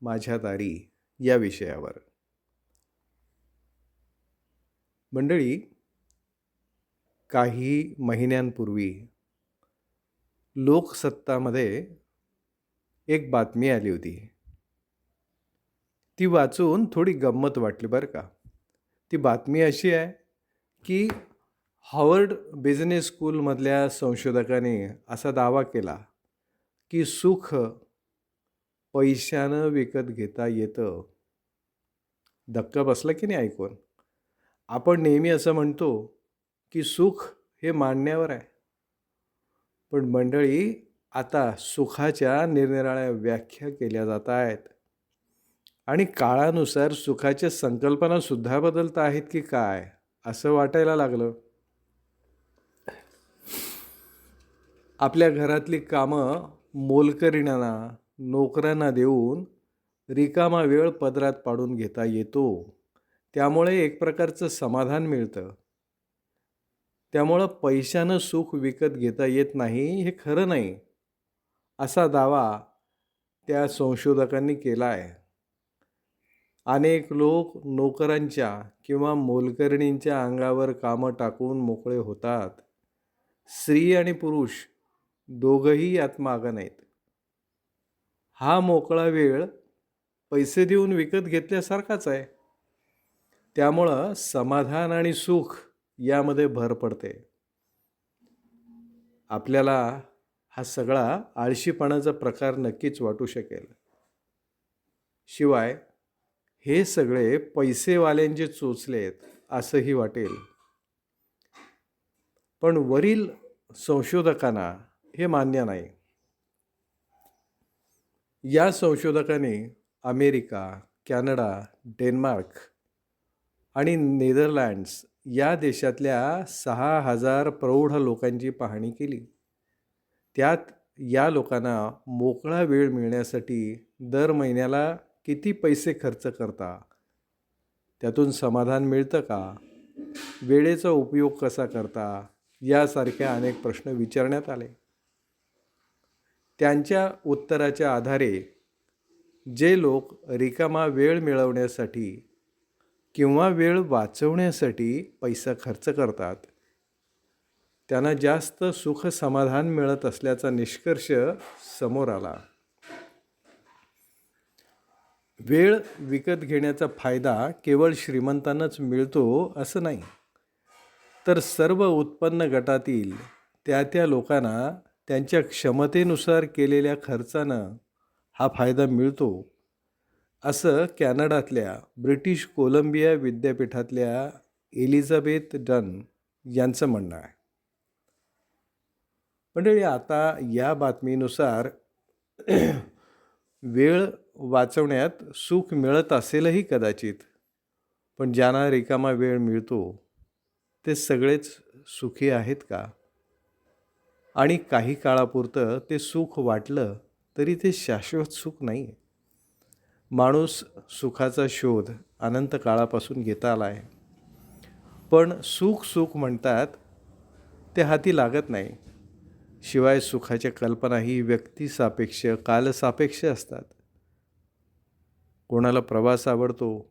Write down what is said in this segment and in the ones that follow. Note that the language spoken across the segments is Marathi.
माझ्या दारी या विषयावर. मंडळी काही महिन्यांपूर्वी लोकसत्तामध्ये एक बातमी आली होती. ती वाचून थोडी गंमत वाटली बरं का. ती बातमी अशी आहे की हॉवर्ड बिझनेस स्कूलमधल्या संशोधकाने असा दावा केला की सुख पैशानं विकत घेता येतं. धक्का बसला की नाही ऐकून? आपण नेहमी असं म्हणतो की सुख हे मांडण्यावर आहे. पण मंडळी आता सुखाच्या निरनिराळ्या व्याख्या केल्या जात आहेत. आणि काळानुसार सुखाच्या संकल्पनासुद्धा बदलत आहेत की काय असं वाटायला लागलं. आपल्या घरातली कामं मोलकरीणांना नोकऱ्यांना देऊन रिकामा वेळ पदरात पाडून घेता येतो. त्यामुळे एक प्रकारचं समाधान मिळतं. त्यामुळं पैशानं सुख विकत घेता येत नाही हे खरं नाही असा दावा त्या संशोधकांनी केला आहे अनेक लोक नोकरांच्या किंवा मोलकरणींच्या अंगावर कामं टाकून मोकळे होतात. स्त्री आणि पुरुष दोघंही यात मागं नाहीत. हा मोकळा वेळ पैसे देऊन विकत घेतल्यासारखाच आहे. त्यामुळं समाधान आणि सुख यामध्ये भर पडते. आपल्याला हा सगळा आळशीपणाचा प्रकार नक्कीच वाटू शकेल. शिवाय हे सगळे पैसेवाल्यांचे चोचलेत असंही वाटेल. पण वरील संशोधकांना हे मान्य नाही. या संशोधकाने अमेरिका कॅनडा डेन्मार्क आणि नेदरलँड्स या देशातल्या सहा हजार प्रौढ लोकांची पाहणी केली. त्यात या लोकांना मोकळा वेळ मिळण्यासाठी दर महिन्याला किती पैसे खर्च करता? त्यातून समाधान मिळतं का? वेळेचा उपयोग कसा करता? यासारखे अनेक प्रश्न विचारण्यात आले. त्यांच्या उत्तराच्या आधारे जे लोक रिकामा वेळ मिळवण्यासाठी किंवा वेळ वाचवण्यासाठी पैसा खर्च करतात त्यांना जास्त सुख समाधान मिळत असल्याचा निष्कर्ष समोर आला. वेळ विकत घेण्याचा फायदा केवळ श्रीमंतांनाच मिळतो असं नाही तर सर्व उत्पन्न गटातील त्या त्या लोकांना त्यांच्या क्षमतेनुसार केलेल्या खर्चानं हा फायदा मिळतो असं कॅनडातल्या ब्रिटिश कोलंबिया विद्यापीठातल्या एलिझाबेथ डन यांचं म्हणणं आहे. मंडळी आता या बातमीनुसार वेळ वाचवण्यात सुख मिळत असेलही कदाचित पण ज्यांना रिकामा वेळ मिळतो ते सगळेच सुखी आहेत का? आणि काही काळापुरतं ते सुख वाटलं तरी ते शाश्वत सुख नाही आहे माणूस सुखाचा शोध अनंत काळापासून घेता आला आहे पण सुख सुख म्हणतात ते हाती लागत नाही. शिवाय सुखाच्या कल्पनाही व्यक्तिसापेक्ष कालसापेक्ष असतात. कोणाला प्रवास आवडतो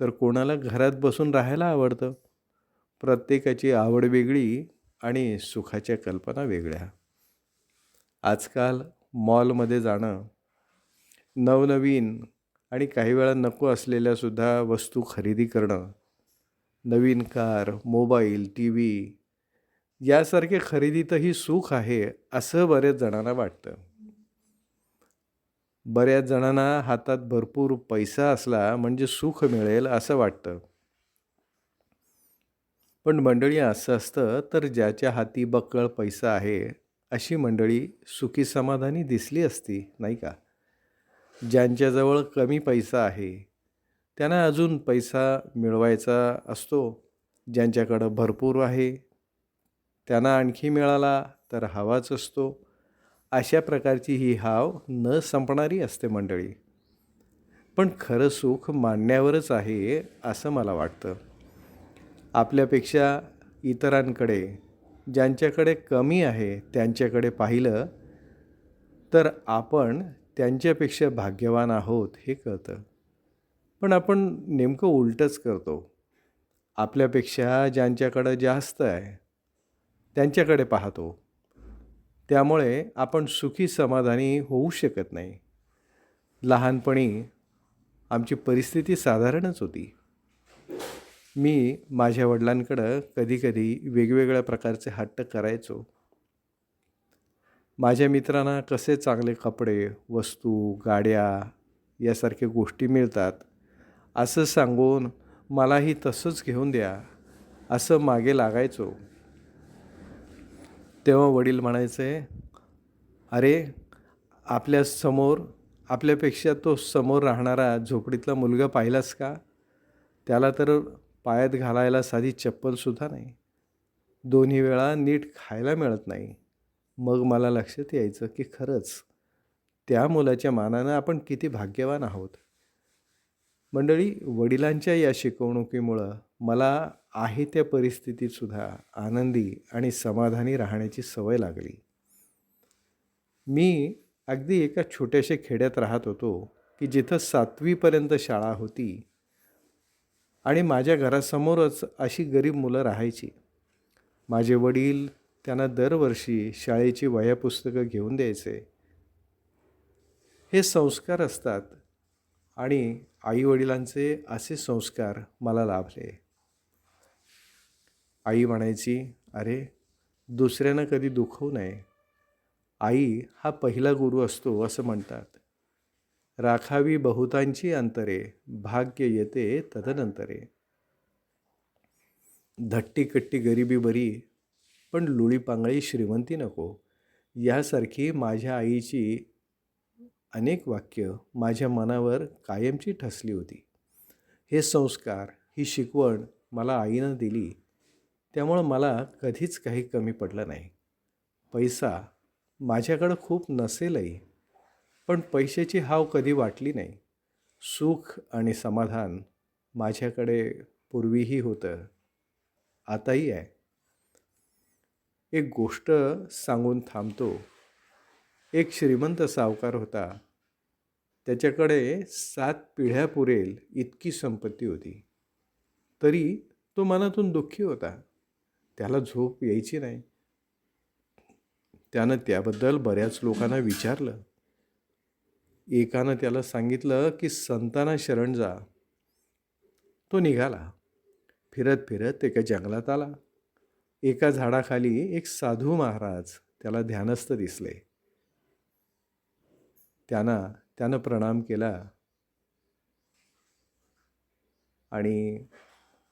तर कोणाला घरात बसून राहायला आवडतं. प्रत्येकाची आवड वेगळी आणि सुखाच्या कल्पना वेगळ्या. आजकाल मॉलमध्ये जाणं नवनवीन आणि काही वेळा नको असलेल्यासुद्धा वस्तू खरेदी करणं नवीन कार मोबाईल टी व्ही यासारखे खरेदीतही सुख आहे असं बऱ्याच जणांना वाटतं. बऱ्याच जणांना हातात भरपूर पैसा असला म्हणजे सुख मिळेल असं वाटतं. पण मंडळी असं असतं तर ज्याच्या हाती बक्कळ पैसा आहे अशी मंडळी सुखी समाधानी दिसली असती नाही का? ज्यांच्याजवळ कमी पैसा आहे त्यांना अजून पैसा मिळवायचा असतो. ज्यांच्याकडं भरपूर आहे त्यांना आणखी मिळाला तर हवाच असतो. अशा प्रकारची ही हाव न संपणारी असते मंडळी. पण खरं सुख मानण्यावरच आहे असं मला वाटतं. आपल्यापेक्षा इतरांकडे ज्यांच्याकडे कमी आहे त्यांच्याकडे पाहिलं तर आपण त्यांच्यापेक्षा भाग्यवान आहोत हे कळतं. पण आपण नेमकं उलटंच करतो. आपल्यापेक्षा ज्यांच्याकडं जास्त आहे त्यांच्याकडे पाहतो. त्यामुळे आपण सुखी समाधानी होऊ शकत नाही. लहानपणी आमची परिस्थिती साधारणच होती. मी माझ्या वडिलांकडं कधीकधी वेगवेगळ्या प्रकारचे हट्ट करायचो. माझ्या मित्रांना कसे चांगले कपडे वस्तू गाड्या यासारख्या गोष्टी मिळतात असं सांगून मलाही तसंच घेऊन द्या असं मागे लागायचो. तेव्हा वडील म्हणायचे अरे आपल्यासमोर आपल्यापेक्षा तो समोर राहणारा झोपडीतला मुलगा पाहिलास का? त्याला तर पायात घालायला साधी चप्पलसुद्धा नाही. दोन्ही वेळा नीट खायला मिळत नाही. मग मला लक्षात यायचं की खरंच त्या मुलाच्या मानानं आपण किती भाग्यवान आहोत. मंडळी वडिलांच्या या शिकवणुकीमुळं मला आहे त्या परिस्थितीतसुद्धा आनंदी आणि समाधानी राहण्याची सवय लागली. मी अगदी एका छोट्याशा खेड्यात राहत होतो की जिथं सातवीपर्यंत शाळा होती. आणि माझ्या घरासमोरच अशी गरीब मुलं राहायची. माझे वडील त्यांना दरवर्षी शाळेची वह्यापुस्तकं घेऊन द्यायचे. हे संस्कार असतात आणि आईवडिलांचे असे संस्कार मला लाभले. आई म्हणायची अरे दुसऱ्यांना कधी दुखवू नये. आई हा पहिला गुरु असतो असं म्हणतात. राखावी बहुतांची अंतरे भाग्य येते तदनंतरे. धट्टी कट्टी गरिबी बरी पण लुळी पांगळी श्रीमंती नको. यासारखी माझ्या आईची अनेक वाक्य माझ्या मनावर कायमची ठसली होती. हे संस्कार ही शिकवण मला आईनं दिली त्यामुळं मला कधीच काही कमी पडलं नाही. पैसा माझ्याकडं खूप नसेलही. पण पैशाची हाव कधी वाटली नाही. सुख आणि समाधान माझ्याकडे पूर्वीही होतं. आताही आहे. एक गोष्ट सांगून थांबतो. एक श्रीमंत सावकार होता. त्याच्याकडे सात पिढ्या पुरेल इतकी संपत्ती होती. तरी तो मनातून दुःखी होता. त्याला झोप यायची नाही. त्यानं त्याबद्दल बऱ्याच लोकांना विचारलं. एकानं त्याला सांगितलं की संतांना शरण जा. तो निघाला. फिरत फिरत एका जंगलात आला. एका झाडाखाली एक साधू महाराज त्याला ध्यानस्थ दिसले. त्यांना त्यानं प्रणाम केला आणि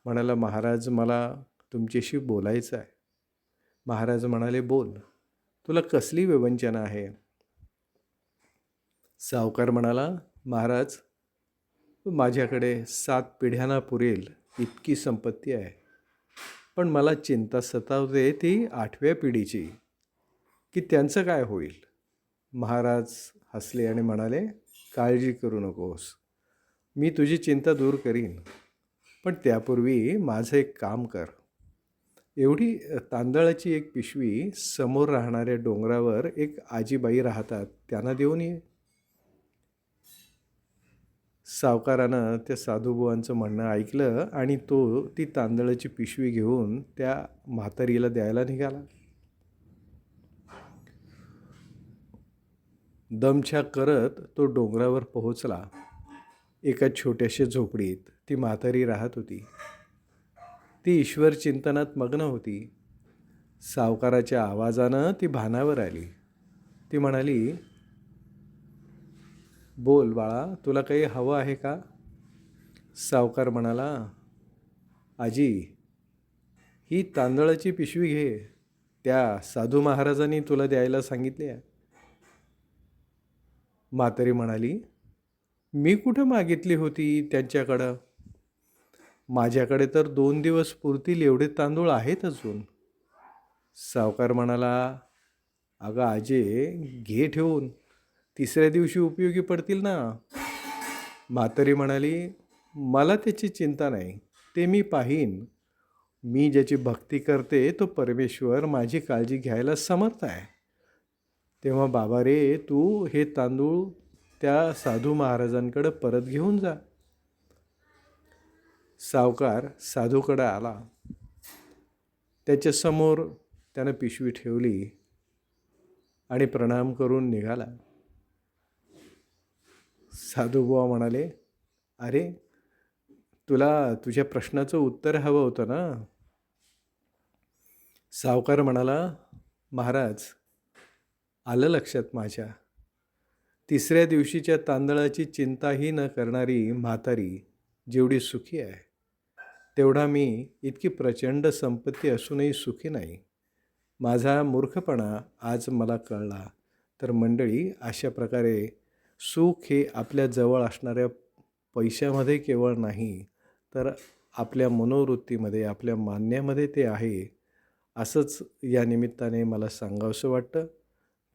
म्हणाला महाराज मला तुमच्याशी बोलायचं आहे महाराज म्हणाले बोल. तुला कसली विवंचना आहे? सावकार म्हणाला महाराज माझ्याकडे सात पिढ्यांना पुरेल इतकी संपत्ती आहे. पण मला चिंता सतावते ती आठव्या पिढीची. की त्यांचं काय होईल? महाराज हसले आणि म्हणाले काळजी करू नकोस. मी तुझी चिंता दूर करीन. पण त्यापूर्वी माझं एक काम कर. एवढी तांदळाची एक पिशवी समोर राहणाऱ्या डोंगरावर एक आजीबाई राहतात त्यांना देऊन ये. सावकारानं त्या साधूबुवांचं म्हणणं ऐकलं आणि तो ती तांदळाची पिशवी घेऊन त्या म्हातारीला द्यायला निघाला. दमछा करत तो डोंगरावर पोहोचला एका छोट्याशा झोपडीत. ती म्हातारी राहत होती. ती ईश्वर चिंतनात मग्न होती. सावकाराच्या आवाजानं ती भानावर आली. ती म्हणाली बोल बाळा तुला काही हवं आहे का? सावकार म्हणाला आजी ही तांदळाची पिशवी घे. त्या साधू महाराजांनी तुला द्यायला सांगितले आहे म्हातारी म्हणाली मी कुठं मागितली होती त्यांच्याकडं? माझ्याकडे तर दोन दिवस पुरतील एवढे तांदूळ आहेत अजून. सावकार म्हणाला अगं आजे घे ठेवून. तिसऱ्या दिवशी उपयोगी पडतील ना? म्हातारी म्हणाली मला त्याची चिंता नाही ते मी पाहीन. मी ज्याची भक्ती करते तो परमेश्वर माझी काळजी घ्यायला समर्थ आहे. तेव्हा बाबा रे तू हे तांदूळ त्या साधू महाराजांकडं परत घेऊन जा. सावकार साधूकडं आला. त्याच्यासमोर त्यानं पिशवी ठेवली आणि प्रणाम करून निघाला. साधूबुवा म्हणाले अरे तुला तुझ्या प्रश्नाचं उत्तर हवं होतं ना? सावकार म्हणाला महाराज आलं लक्षात माझ्या. तिसऱ्या दिवशीच्या तांदळाची चिंताही न करणारी म्हातारी जेवढी सुखी आहे तेवढा मी इतकी प्रचंड संपत्ती असूनही सुखी नाही. माझा मूर्खपणा आज मला कळला. तर मंडळी अशा प्रकारे सुख हे आपल्या जवळ असणाऱ्या पैशामध्ये केवळ नाही तर आपल्या मनोवृत्तीमध्ये आपल्या मान्यामध्ये ते आहे असंच या निमित्ताने मला सांगावंसं वाटतं.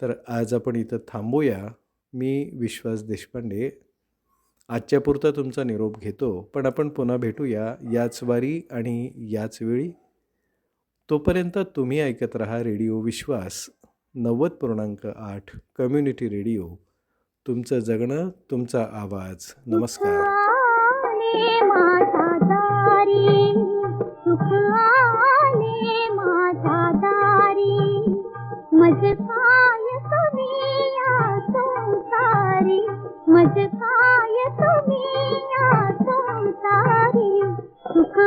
तर आज आपण इथं थांबूया. मी विश्वास देशपांडे. आजच्यापुरता तुमचा निरोप घेतो पण आपण पुन्हा भेटूया याच वारी आणि याच वेळी. तोपर्यंत तुम्ही ऐकत रहा रेडिओ विश्वास नव्वद पूर्णांक आठ कम्युनिटी रेडिओ. तुमचं जगणं तुमचा आवाज. नमस्कार. आले मज काय तुम्ही या संसारी. सुख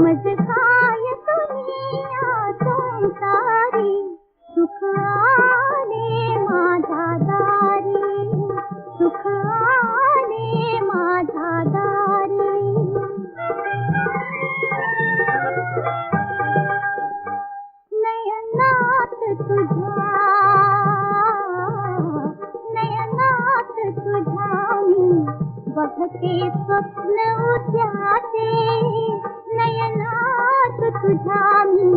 मज काय तुम्ही या संसारी सुख आले माझ्या दारी। सुख आले माझ्या दारी नयनात तुझ्या नयनात तुझ्या मी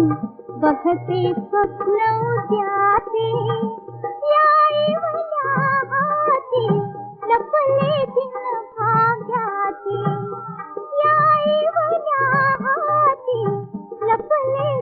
बघते स्वप्न उद्याचे याई लपले